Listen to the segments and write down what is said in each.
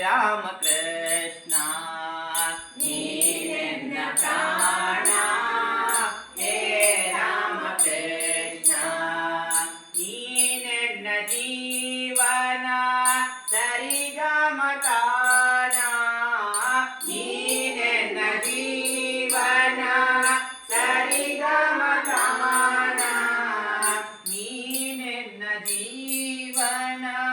రామకృష్ణ. జీవన సరిగా మతానా నీనెన్న జీవన సరిగా మతానా నీనెన్న జీవనా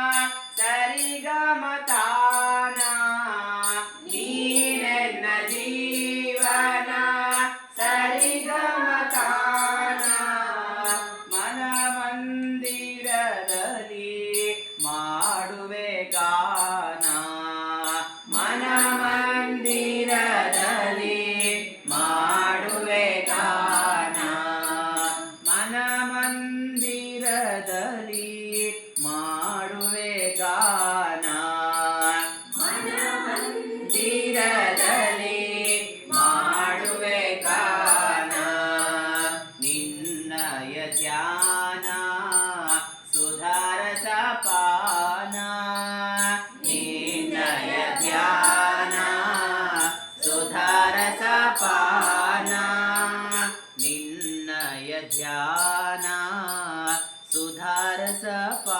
ಧ್ಯಾನ ಸುಧಾರಸ ಪಾನ ನಿನ್ನಯ ಧ್ಯಾನ ಸುಧಾರಸ ಪಾನ ನಿನ್ನಯ ಧ್ಯಾನ ಸುಧಾರಸ ಪಾನ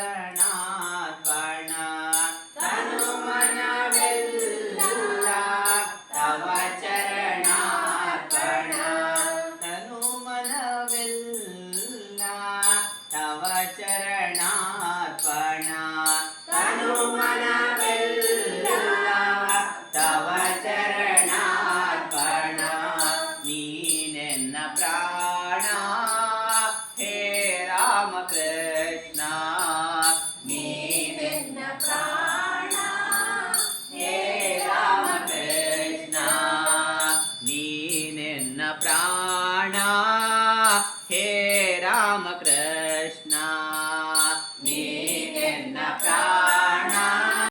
ശരണാത്മണ തനുമനവെല്ല തവ ചരണാത്മണ തനുമനവെല്ല തവ ചരണാത്മണ നീനെന്ന പ്രാണ ഹേ രാമകൃഷ്ണ Krishna.